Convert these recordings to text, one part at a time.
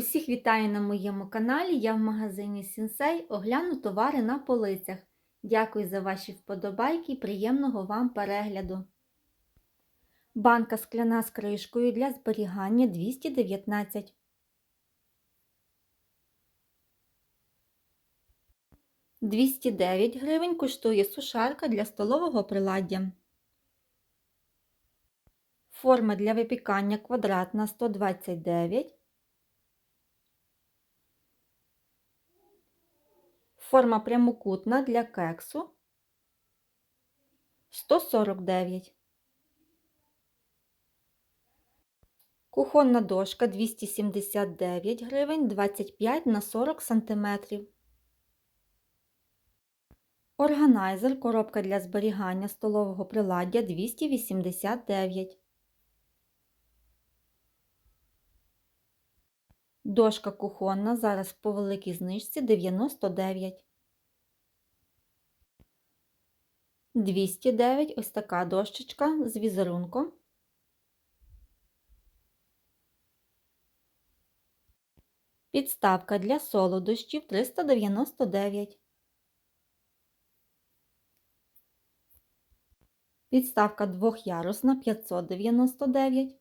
Усіх вітаю на моєму каналі. Я в магазині Сінсей огляну товари на полицях. Дякую за ваші вподобайки і приємного вам перегляду. Банка скляна з кришкою для зберігання 219. «209 гривень коштує сушарка для столового приладдя. Форма для випікання квадратна 129. Форма прямокутна для кексу 149. Кухонна дошка 279 гривень 25 на 40 сантиметрів. Органайзер коробка для зберігання столового приладдя 289. Дошка кухонна зараз по великій знижці 99. 209 ось така дощечка з візерунком. Підставка для солодощів 399. Підставка двохярусна 599.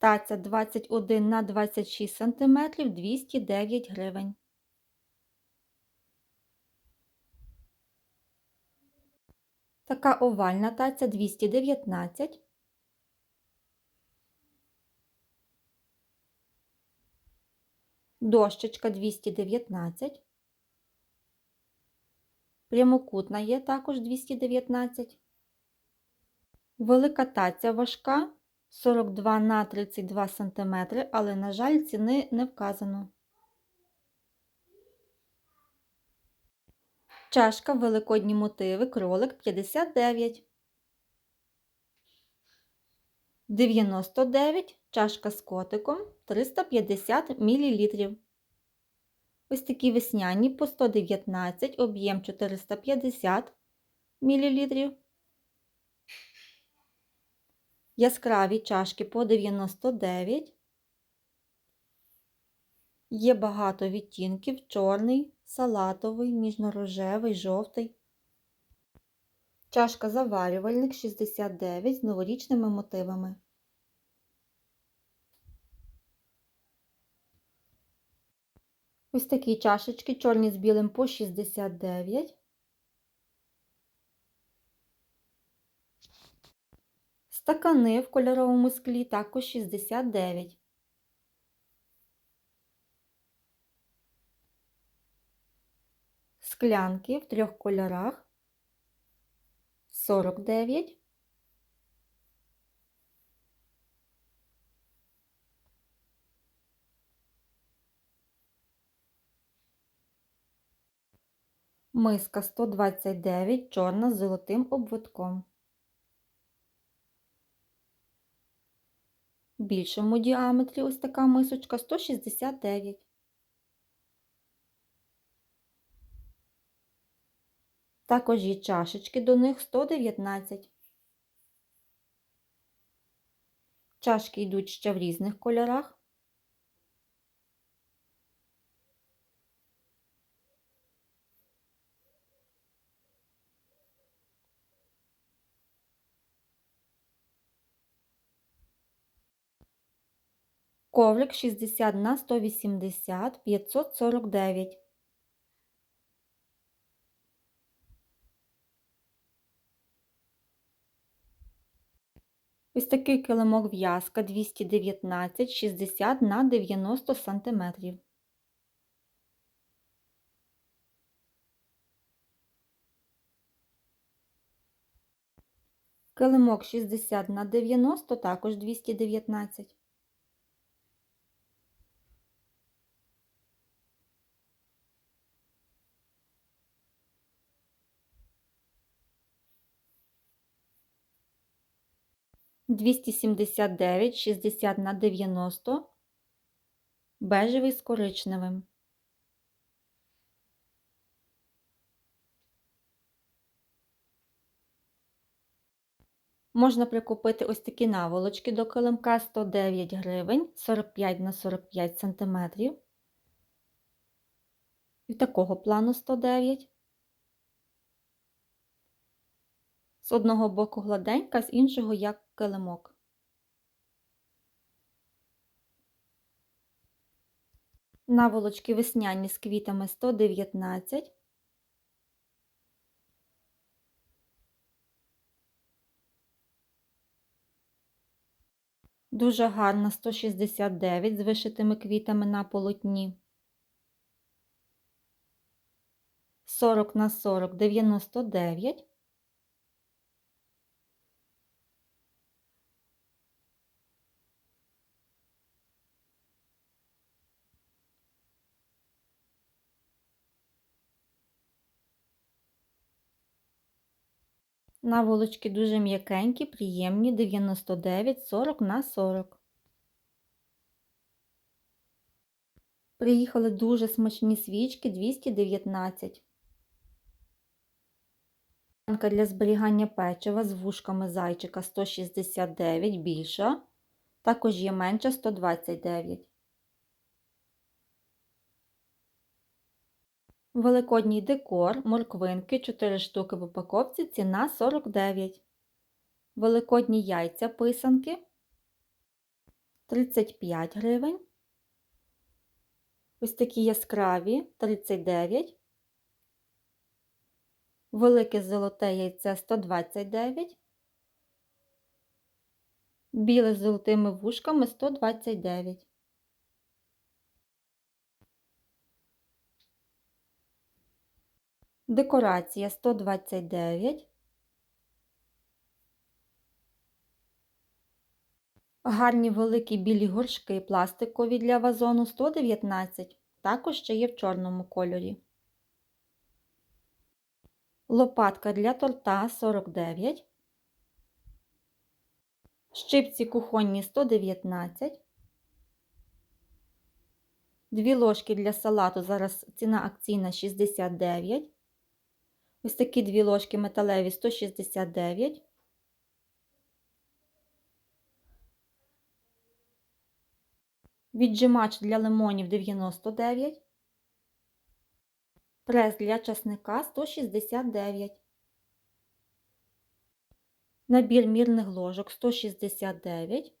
Таця 21 на 26 см 209 гривень. Така овальна таця 219. Дощечка 219. Прямокутна є також 219. Велика таця важка 42 на 32 см, але, на жаль, ціни не вказано. Чашка великодні мотиви кролик 59. 99 чашка з котиком 350 мл. Ось такі весняні по 119, об'єм 450 мл. Яскраві чашки по 99. Є багато відтінків: чорний, салатовий, ніжно-рожевий, жовтий. Чашка заварювальник 69 з новорічними мотивами. Ось такі чашечки чорні з білим по 69. Стакани в кольоровому склі також 69. Склянки в трьох кольорах 49. Миска 129, чорна з золотим обводком. Більшому діаметрі ось така мисочка 169. Також є чашечки до них 119. Чашки йдуть ще в різних кольорах. Коврик 60 на 180 549. Ось такий килимок в'язка 219 60 на 90 см. Килимок 60 на 90 також 219. 279, 60 на 90, бежевий з коричневим. Можна прикупити ось такі наволочки до килимка 109 гривень 45 на 45 см. І такого плану 109. З одного боку гладенька, з іншого як килимок. Наволочки весняні з квітами 119. Дуже гарна 169 з вишитими квітами на полотні. 40 на 40 99. Наволочки дуже м'якенькі, приємні 99 40 на 40. Приїхали дуже смачні свічки 219. Банка для зберігання печива з вушками зайчика 169 більша. Також є менша 129. Великодній декор, морквинки 4 штуки в упаковці, ціна 49. Великодні яйця писанки 35 гривень. Ось такі яскраві 39. Велике золоте яйце 129. Біле з золотими вушками 129. Декорація 129. Гарні великі білі горшки пластикові для вазону 119. Також ще є в чорному кольорі. Лопатка для торта 49. Щипці кухонні 119. Дві ложки для салату. Зараз ціна акційна 69. Ось такі дві ложки металеві 169. Віджимач для лимонів 99. Прес для часника 169. Набір мірних ложок 169.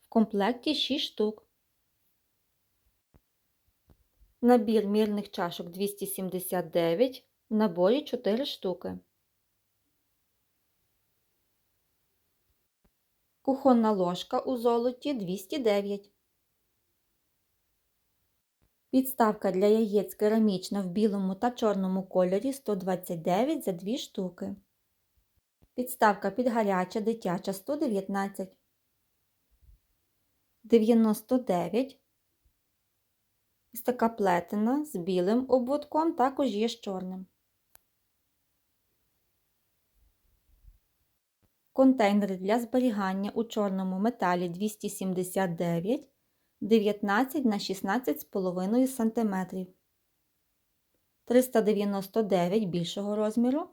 В комплекті 6 штук. Набір мірних чашок 279. В наборі 4 штуки. Кухонна ложка у золоті 209. Підставка для яєць керамічна в білому та чорному кольорі 129 за 2 штуки. Підставка під гаряча дитяча 119. 99. Ось така плетена з білим обводком, також є з чорним. Контейнери для зберігання у чорному металі 279 19 на 16,5 см. 399 більшого розміру.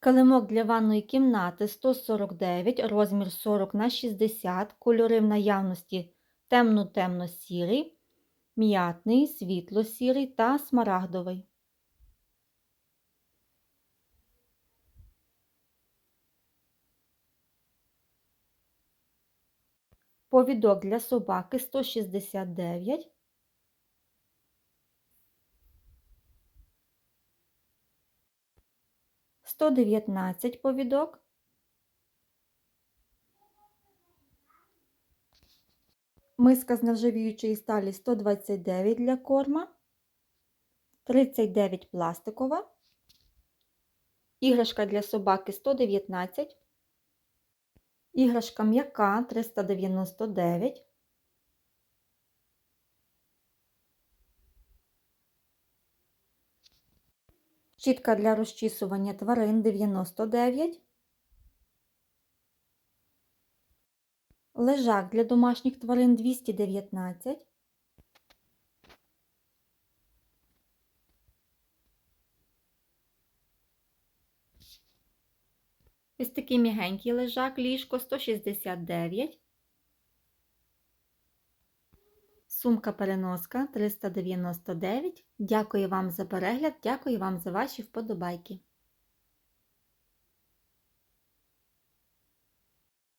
Килимок для ванної кімнати 149, розмір 40 на 60, кольори в наявності темно-темно-сірий, м'ятний, світло-сірий та смарагдовий. Повідок для собаки 169. Сто дев'ятнадцять повідок. Миска з нержавіючої сталі 129 для корма, 39 пластикова, іграшка для собаки 119, іграшка м'яка 399, щітка для розчісування тварин 99, лежак для домашніх тварин 219, Ось такий мігенький лежак, ліжко 169. Сумка переноска 399. Дякую вам за перегляд, дякую вам за ваші вподобайки.